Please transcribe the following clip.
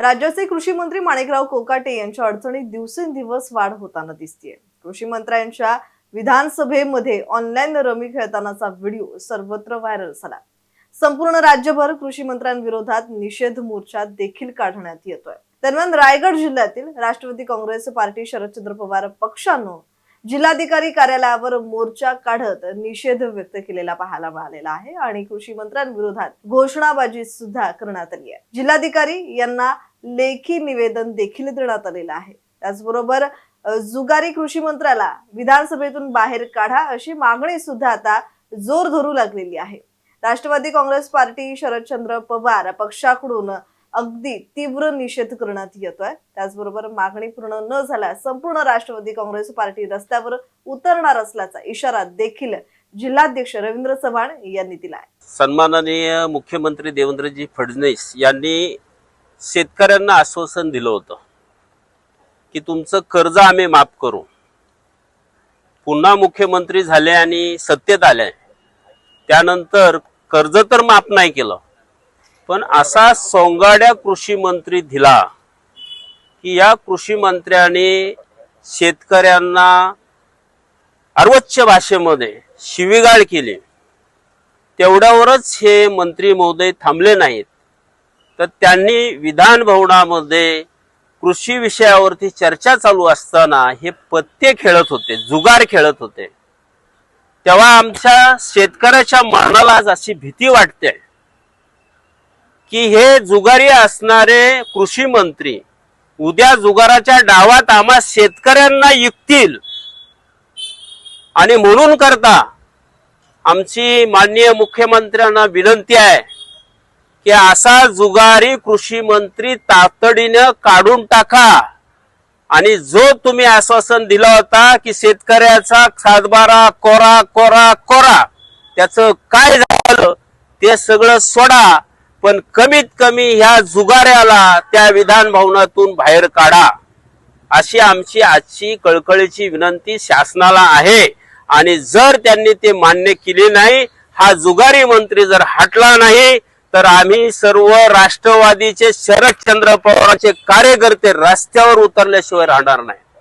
राज्याचे कृषी मंत्री माणिकराव कोकाटे यांच्या अडचणीत दिवसेंदिवस वाढ होताना दिसतीये. कृषी मंत्र्यांच्या विधानसभेमध्ये ऑनलाईन रमी खेळतानाचा व्हिडिओ सर्वत्र व्हायरल झाला. संपूर्ण राज्यभर कृषी मंत्र्यांविरोधात निषेध मोर्चा देखील काढण्यात येतोय. दरम्यान रायगड जिल्ह्यातील राष्ट्रवादी काँग्रेस पार्टी शरदचंद्र पवार पक्षानं जिल्हाधिकारी कार्यालयावर मोर्चा काढत निषेध व्यक्त केलेला पाहायला मिळालेला आहे आणि कृषी मंत्र्यांविरोधात घोषणाबाजी सुद्धा करण्यात आली आहे. जिल्हाधिकारी यांना लेखी निवेदन देखील देण्यात आलेलं आहे. त्याचबरोबर जुगारी कृषी मंत्र्याला विधानसभेतून बाहेर काढा अशी मागणी सुद्धा आता जोर धरू लागलेली आहे. राष्ट्रवादी काँग्रेस पार्टी शरदचंद्र पवार पक्षाकडून अगदी तीव्र निषेध करण्यात येतोय. त्याचबरोबर मागणी पूर्ण न झाल्यास संपूर्ण राष्ट्रवादी काँग्रेस पार्टी रस्त्यावर उतरणार असल्याचा इशारा देखील जिल्हाध्यक्ष रवींद्र चव्हाण यांनी दिलाय. सन्माननीय मुख्यमंत्री देवेंद्रजी फडणवीस यांनी शेतकऱ्यांना आश्वासन दिलं होतं की तुमचं कर्ज आम्ही माफ करू. पुन्हा मुख्यमंत्री झाले आणि सत्तेत आले. त्यानंतर कर्ज तर माफ नाही केलं. पण असा सोंगाड्या कृषी मंत्री दिला की या कृषी मंत्र्याने शेतकऱ्यांना अर्वोच्च भाषेमध्ये शिवीगाळ केली. तेवढ्यावरच हे मंत्री महोदय थांबले नाहीत. तर त्यांनी विधान भवनामध्ये कृषी विषयावरती चर्चा चालू असताना हे पत्ते खेळत होते जुगार खेळत होते. तेव्हा आमच्या शेतकऱ्याच्या मनाला आज अशी भीती वाटते की हे जुगारी असणारे कृषी मंत्री उद्या जुगाराच्या डावात आम्हा शेतकऱ्यांना युक्तील आणि म्हणून करता आमची माननीय मुख्यमंत्र्यांना विनंती आहे की असा जुगारी कृषी मंत्री तातडीनं काढून टाका. आणि जो तुम्ही आश्वासन दिला होता की शेतकऱ्याचा सातबारा कोरा कोरा कोरा त्याचं काय झालं ते सगळं सोडा. पण कमीत कमी ह्या जुगाऱ्याला त्या विधान भवनातून बाहेर काढा. अशी आमची आजची कळकळीची विनंती शासनाला आहे. आणि जर त्यांनी ते मान्य केले नाही हा जुगारी मंत्री जर हटला नाही तर आम्ही सर्व राष्ट्रवादीचे शरदचंद्र पवारांचे कार्यकर्ते रस्त्यावर उतरल्याशिवाय राहणार नाही.